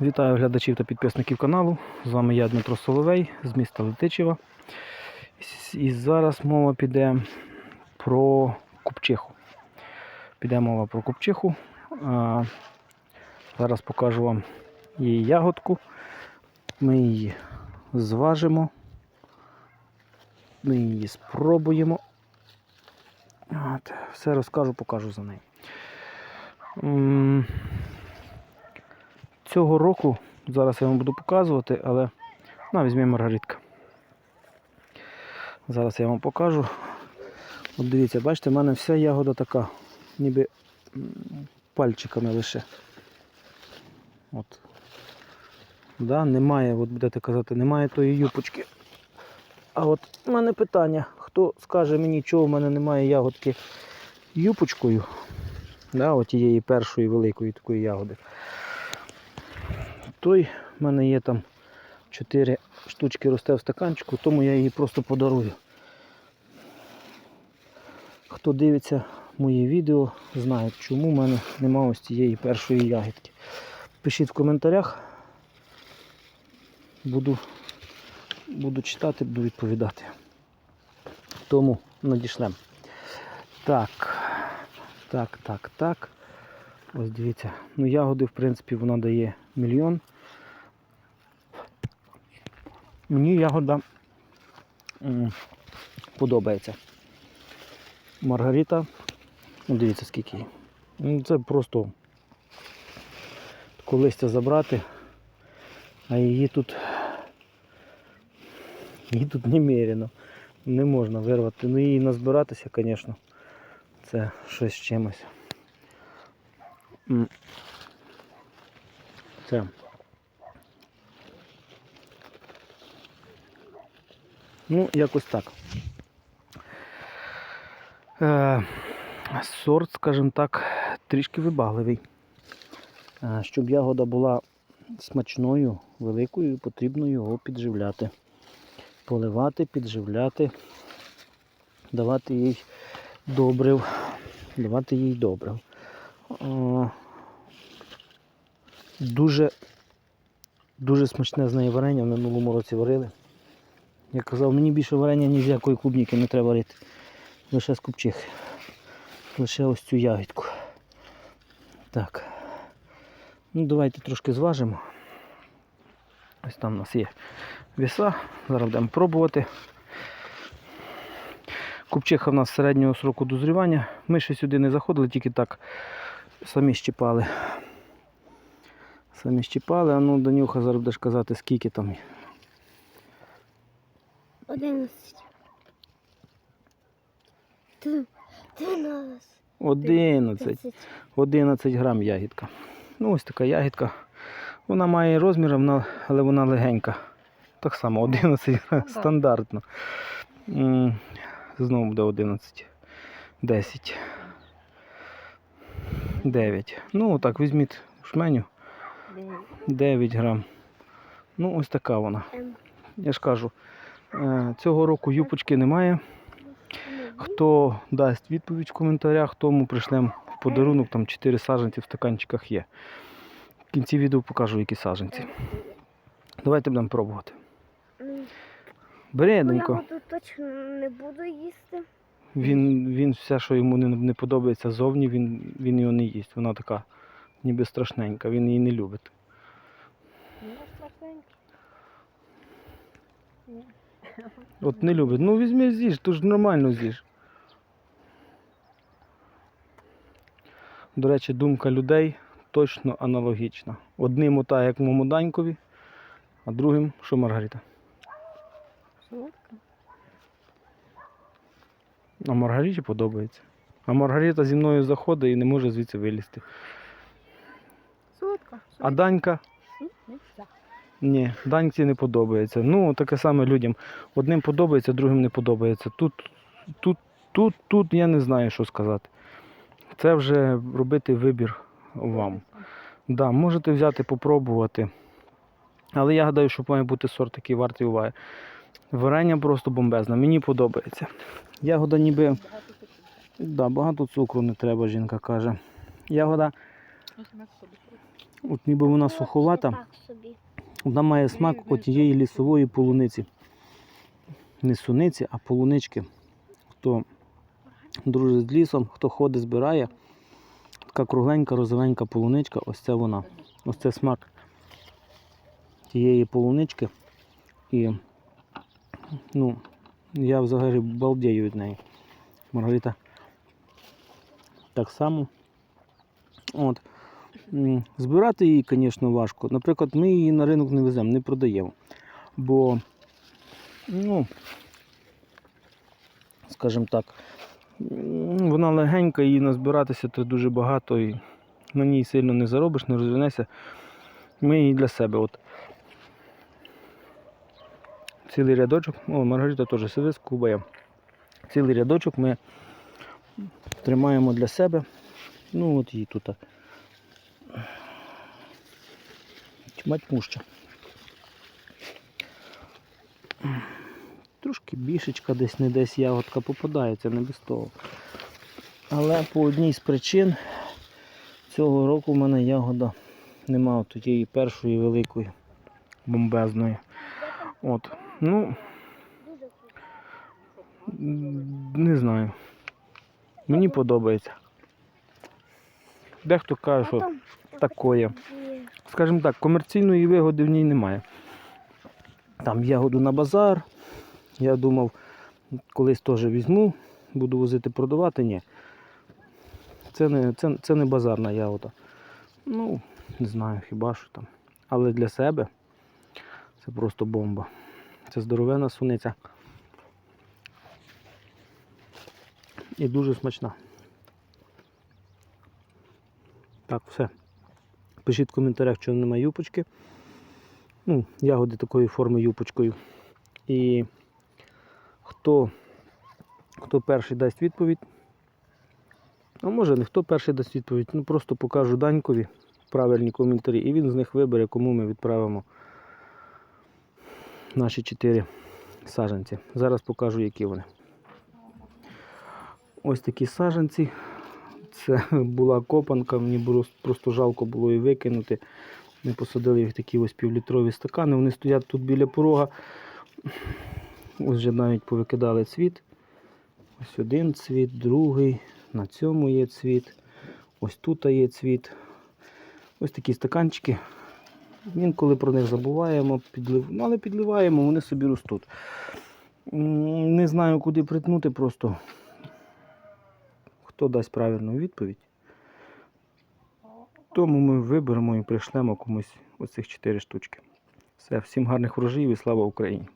Вітаю глядачів та підписників каналу. З вами я Дмитро Соловей з міста Летичева. І зараз мова піде про купчиху. Піде мова про купчиху. Зараз покажу вам її ягодку. Ми її зважимо. Ми її спробуємо. От, все розкажу, покажу за нею. Цього року, зараз я вам буду показувати, але на, візьмемо маргаритка. Зараз я вам покажу. От дивіться, бачите, в мене вся ягода така, ніби пальчиками лише. От. Да, немає, от будете казати, немає тої юпочки. А от у мене питання, хто скаже мені, чого в мене немає ягодки юпочкою, да, от тієї першої великої такої ягоди. Той в мене є там 4 штучки росте в стаканчику, тому я її просто подарую. Хто дивиться мої відео, знає, чому в мене немає ось цієї першої ягідки. Пишіть в коментарях. Буду, буду читати, буду відповідати. Тому надішлем. Так, так, так, так. Ось дивіться. Ну, ягоди, в принципі, вона дає мільйон. Мені ягода подобається. Маргарита. Ну, дивіться, скільки її. Ну, це просто таке листя забрати, а її тут її тут немерено. Не можна вирвати. Ну її назбиратися, звісно, це щось з чимось. Це. Ну, якось так. Е, сорт, скажімо так, трішки вибагливий. Е, щоб ягода була смачною, великою, потрібно його підживляти. Поливати, підживляти, давати їй добрив, давати їй добрив. Е, Дуже, дуже смачне з неї варення в минулому році варили. Я казав, мені більше варення ні з якої клубніки не треба варити. Лише з купчихи. Лише ось цю ягідку. Так. Ну, давайте трошки зважимо. Ось там у нас є віса. Зараз будемо пробувати. Купчиха в нас середнього сроку дозрівання. Ми ще сюди не заходили, тільки так самі щіпали. Самі щіпали, а ну Данюха зараз будеш казати, скільки там. Одинадцять. Дванадцять. 11. Тридцять. 11 грам ягідка. Ну, ось така ягідка. Вона має розмір, але вона легенька. Так само 11 грам, стандартно. Знову буде 11. 10. 9. Ну, так, візьміть шменю. 9 грам. Ну, ось така вона. Ем, Я ж кажу, цього року юпочки немає. Хто дасть відповідь в коментарях, тому пришлемо в подарунок, там 4 саджанці в стаканчиках є. В кінці відео покажу, які саджанці. Давайте будемо пробувати. Бери, ну. Ягоду точно не буду їсти. Він, він все, що йому не, не подобається зовні, він, він його не їсть. Вона така ніби страшненька, він її не любить. От не любить. Ну візьми з'їж, то ж нормально з'їж. До речі, думка людей точно аналогічна. Одним ота, як Момоданькові, а другим, що Маргарита. Солодка. А Маргариті подобається. А Маргарита зі мною заходить і не може звідси вилізти. Солодка. А Данька Ні, Даньці не подобається. Ну, таке саме людям. Одним подобається, другим не подобається. Тут, тут, тут, тут я не знаю, що сказати. Це вже робити вибір вам. Да, можете взяти, попробувати. Але я гадаю, що має бути сорт, який вартий уваги. Варення просто бомбезне. Мені подобається. Ягода ніби. Да, багато цукру не треба, жінка каже. Ягода От ніби вона суховата, Так собі. Вона має смак отієї лісової полуниці. Не суниці, а полунички. Хто дружить з лісом, хто ходить, збирає. Така кругленька, розовенька полуничка, ось це вона. Ось це смак тієї полунички. І ну, я взагалі балдею від неї. Маргарита так само. От. Збирати її, звісно, важко. Наприклад, ми її на ринок не веземо, не продаємо. Бо, ну, скажімо так, вона легенька, її назбиратися то дуже багато і на ній сильно не заробиш, не розвернешся. Ми її для себе. От. Цілий рядочок, о, Маргарита теж сидить, скубає. Цілий рядочок ми тримаємо для себе. Ну от її тут. Тьмать-муща. Трошки бішечка десь не десь ягодка попадається, не без того. Але по одній з причин цього року в мене ягода нема от тієї першої великої бомбезної. От. Ну, не знаю. Мені подобається. Дехто каже, що такое. Скажімо так, комерційної вигоди в ній немає. Там ягоду на базар. Я думав, колись теж візьму, буду возити продавати. Ні. Це не, це, це не базарна ягода. Ну, не знаю, хіба що там. Але для себе це просто бомба. Це здоровена суниця. І дуже смачна. Так, все. Пишіть в коментарях, чому немає юпочки. Ну, ягоди такої форми юпочкою. І хто, хто перший дасть відповідь. А може не хто перший дасть відповідь, ну просто покажу Данькові правильні коментарі, і він з них вибере, кому ми відправимо наші чотири саджанці. Зараз покажу, які вони. Ось такі саджанці. Це була копанка, мені просто жалко було її викинути. Ми посадили їх такі ось півлітрові стакани. Вони стоять тут біля порога. Ось вже навіть повикидали цвіт. Ось один цвіт, другий. На цьому є цвіт. Ось тут є цвіт. Ось такі стаканчики. Інколи про них забуваємо, підлив... ну, але підливаємо, вони собі ростуть. Не знаю, куди притнути просто. Хто дасть правильну відповідь, тому ми виберемо і прийшлемо комусь оцих чотири штучки. Все, всім гарних врожаїв і слава Україні!